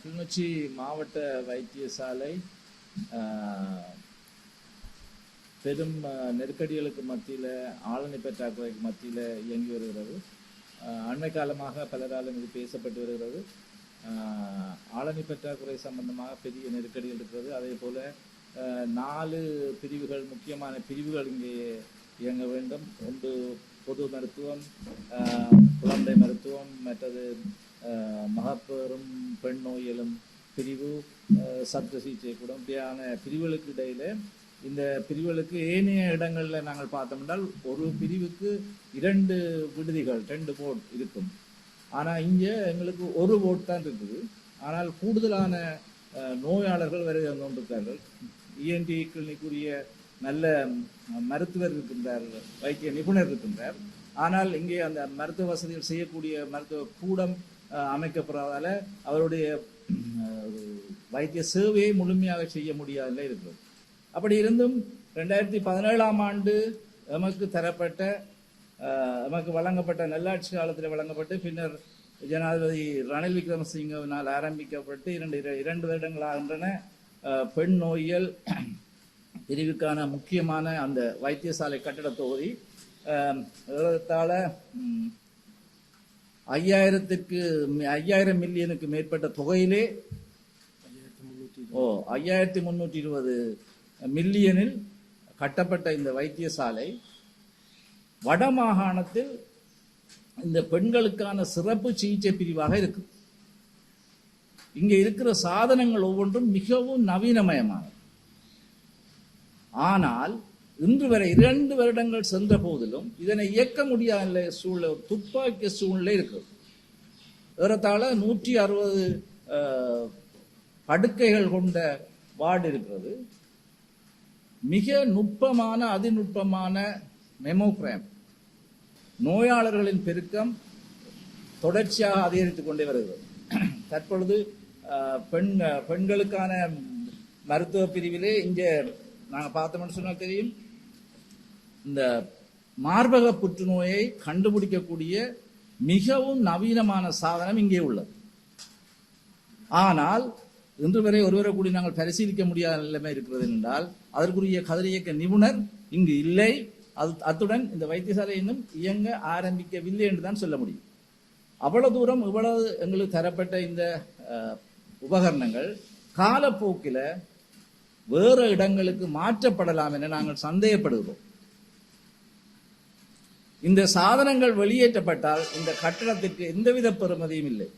கிளிநொச்சி மாவட்ட வைத்தியசாலை பெரும் நெருக்கடிகளுக்கு மத்தியில் ஆளணி பற்றாக்குறைக்கு மத்தியில் இயங்கி வருகிறது. அண்மை காலமாக பலராலும் இது பேசப்பட்டு வருகிறது. ஆளணி பற்றாக்குறை சம்பந்தமாக பெரிய நெருக்கடிகள் இருக்கிறது. அதே போல் நாலு பிரிவுகள் முக்கியமான பிரிவுகள் இங்கே இயங்க வேண்டும். ஒன்று பொது மருத்துவம் குழந்தை மருத்துவம் மற்றது மகப்பெரும் பெண் நோயலும் பிரிவு சத்திர சிகிச்சை கூட இப்படியான பிரிவுகளுக்கு இடையில இந்த பிரிவுகளுக்கு ஏனைய இடங்களில் நாங்கள் பார்த்தோம்னால் ஒரு பிரிவுக்கு இரண்டு விடுதிகள் ரெண்டு போர்ட் இருக்கும். ஆனால் இங்கே எங்களுக்கு ஒரு போர்ட் தான் இருக்குது. ஆனால் கூடுதலான நோயாளர்கள் வருகை வந்து கொண்டிருக்கிறார்கள் இஎன்டி கிளினிக்குரிய நல்ல மருத்துவர் இருக்கின்றார் வைத்திய நிபுணர் இருக்கின்றார். ஆனால் இங்கே அந்த மருத்துவ வசதிகள் செய்யக்கூடிய மருத்துவ கூடம் அஹ், அமைக்கப்படாதால அவருடைய வைத்திய சேவையை முழுமையாக செய்ய முடியாத இருக்கிறது. அப்படி இருந்தும் ரெண்டாயிரத்தி பதினேழாம் ஆண்டு எமக்கு தரப்பட்ட எமக்கு வழங்கப்பட்ட நல்லாட்சி காலத்தில் வழங்கப்பட்டு பின்னர் ஜனாதிபதி ரணில் விக்ரமசிங்கவினால் ஆரம்பிக்கப்பட்டு இரண்டு இரண்டு வருடங்கள் ஆகின்றன பெண் நோயியல் பிரிவுக்கான முக்கியமான அந்த வைத்தியசாலை கட்டட தொகுதி ஏறத்தாழ ஐயாயிரத்துக்கு ஐயாயிரம் மில்லியனுக்கு மேற்பட்ட தொகையிலே ஓ ஐயாயிரத்தி முன்னூற்றி இருபது மில்லியனில் கட்டப்பட்ட இந்த வைத்தியசாலை வடமாகாணத்தில் இந்த பெண்களுக்கான சிறப்பு சிகிச்சை பிரிவாக இருக்கு இங்கே இருக்கிற சாதனங்கள் ஒவ்வொன்றும் மிகவும் நவீனமயமானது. ஆனால் இன்று வரை இரண்டு வருடங்கள் சென்ற போதிலும் இதனை இயக்க முடியாத சூழ்நிலை துப்பாக்கிய சூழ்நிலை இருக்கிறது. ஏறத்தாழ நூற்றி அறுபது படுக்கைகள் கொண்ட வார்டு இருக்கிறது. மிக நுட்பமான அதிநுட்பமான மெமோகிராம் நோயாளர்களின் பெருக்கம் தொடர்ச்சியாக அதிகரித்துக் கொண்டே வருகிறது. தற்பொழுது பெண் பெண்களுக்கான மருத்துவ பிரிவிலே இங்கே நாங்கள் பார்த்தோம்னு சொன்னால் தெரியும். இந்த மார்பக புற்றுநோயை கண்டுபிடிக்கக்கூடிய மிகவும் நவீனமான சாதனம் இங்கே உள்ளது. ஆனால் இன்று வரை ஒருவரை கூடி நாங்கள் பரிசீலிக்க முடியாத நிலைமை இருக்கிறது என்றால் அதற்குரிய கதிரியக்க நிபுணர் இங்கு இல்லை. அது அத்துடன் இந்த வைத்தியசாலை இன்னும் இயங்க ஆரம்பிக்கவில்லை என்று தான் சொல்ல முடியும். அவ்வளவு தூரம் இவ்வளவு எங்களுக்கு தரப்பட்ட இந்த உபகரணங்கள் காலப்போக்கில் வேறு இடங்களுக்கு மாற்றப்படலாம் என நாங்கள் சந்தேகப்படுகிறோம். இந்த சாதனங்கள் வெளியேற்றப்பட்டால் இந்த கட்டடத்திற்கு எந்தவித பெறுமதியும் இல்லை.